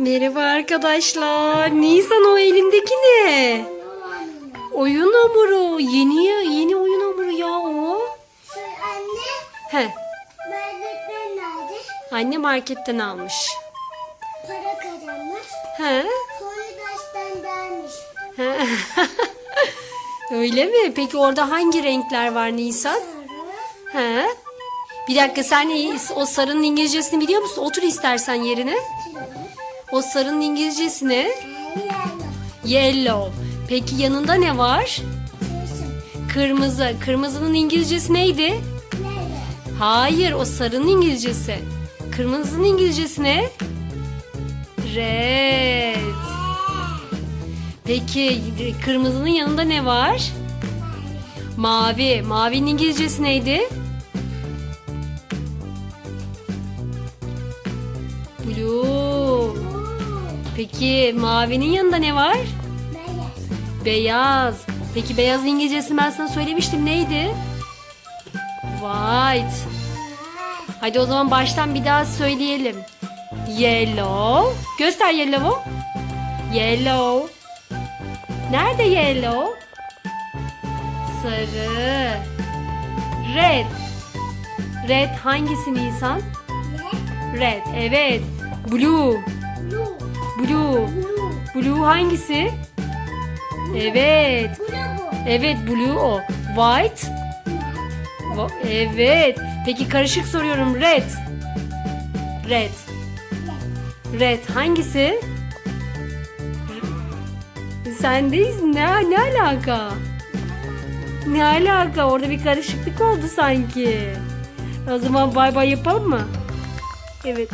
Merhaba arkadaşlar. Nisan o elindeki ne? Oyun hamuru. Yeni yeni oyun hamuru ya o. Şey anne, He. bardaklar nerede? Anne marketten almış. Para kazanmış. He. Sonra taştan dermiş. He. Öyle mi? Peki orada hangi renkler var Nisan? Sonra He. Bir dakika sen o sarının İngilizcesini biliyor musun? Otur istersen yerine. O sarının İngilizcesi ne? Yellow. Peki yanında ne var? Kırmızı. Kırmızının İngilizcesi neydi? Hayır, o sarının İngilizcesi. Kırmızının İngilizcesi ne? Red. Peki kırmızının yanında ne var? Mavi. Mavinin İngilizcesi neydi? Peki mavinin yanında ne var? Beyaz. Peki beyazın İngilizcesini ben sana söylemiştim. Neydi? White. Hadi o zaman baştan bir daha söyleyelim. Yellow. Göster yellow'u. Yellow. Nerede yellow? Sarı. Red. Red hangisi Nisan? Red. Evet. Blue. Blue. Blue hangisi? Evet. Evet blue o. White. Evet. Peki karışık soruyorum. Red. Red. Red hangisi? Sendeyiz. Ne, ne alaka? Ne alaka? Orada bir karışıklık oldu sanki. O zaman bay bay yapalım mı? Evet.